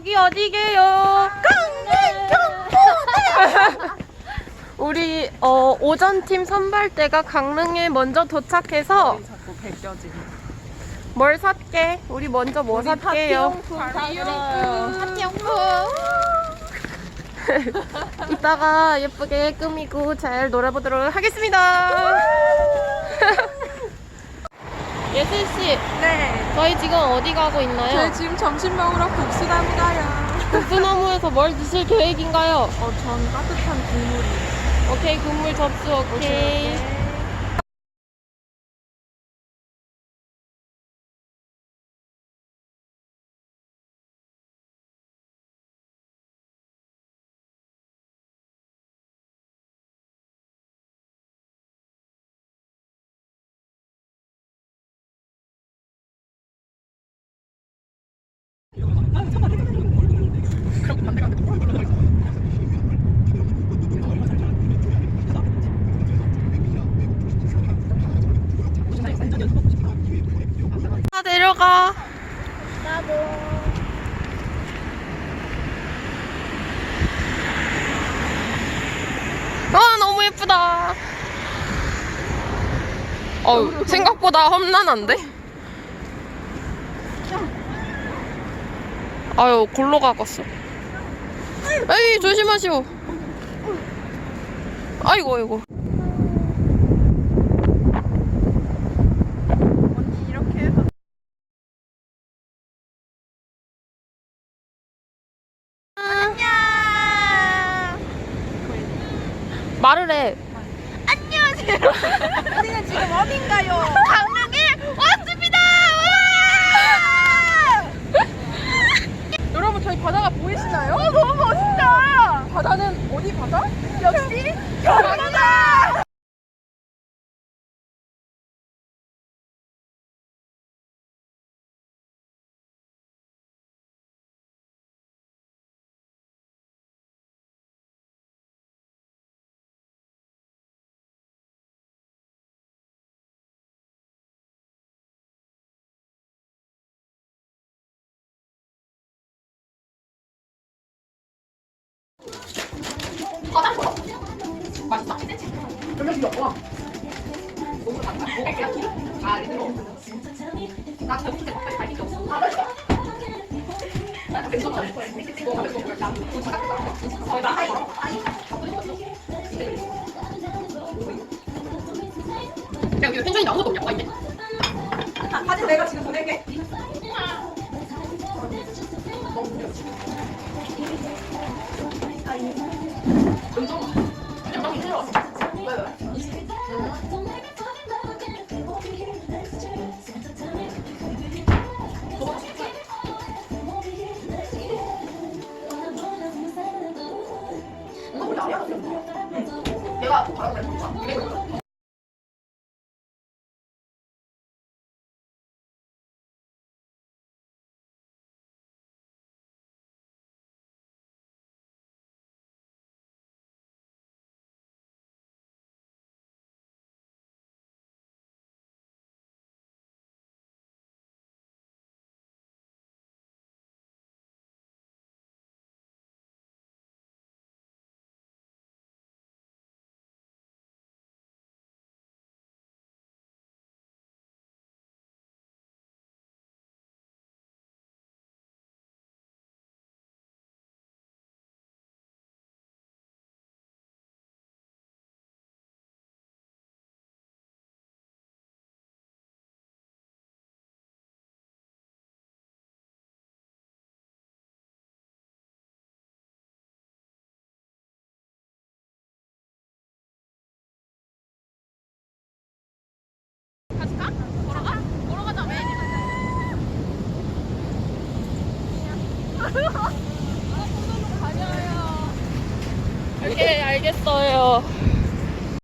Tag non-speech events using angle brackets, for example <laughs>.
여기 어디게요? <laughs> 우리 어, 오전팀 선발대가 강릉에 먼저 도착해서 자꾸. 뭘 샀게? 우리 먼저 뭐 샀게요? 이따가 예쁘게 꾸미고 잘 놀아보도록 하겠습니다. <laughs> 예슬 씨, 네. 저희 지금 어디 가고 있나요? 저희 지금 점심 먹으러 국수나무 가요. 국수나무에서 뭘 드실 계획인가요? 어, 전 따뜻한 국물이. 오케이, 국물 접수 오케이. 나 내려가. 나도. 아 너무 예쁘다. 어 생각보다 험난한데? 아유 골로 가겠어. 에이 조심하시오. 아이고 아이고. 해서 말을 해. 우리는 <laughs> 지금 어딘가요? 강릉에 왔습니다. 여러분 저희 바다가 보이시나요? 어, 너무 멋있다. 바다는 어디 바다? 역시 바다. 야 이거 텐션이 아무것도 없냐? 와 있네. 사진 내가 지금 보낼 <laughs> 게. 오케이 알겠어요.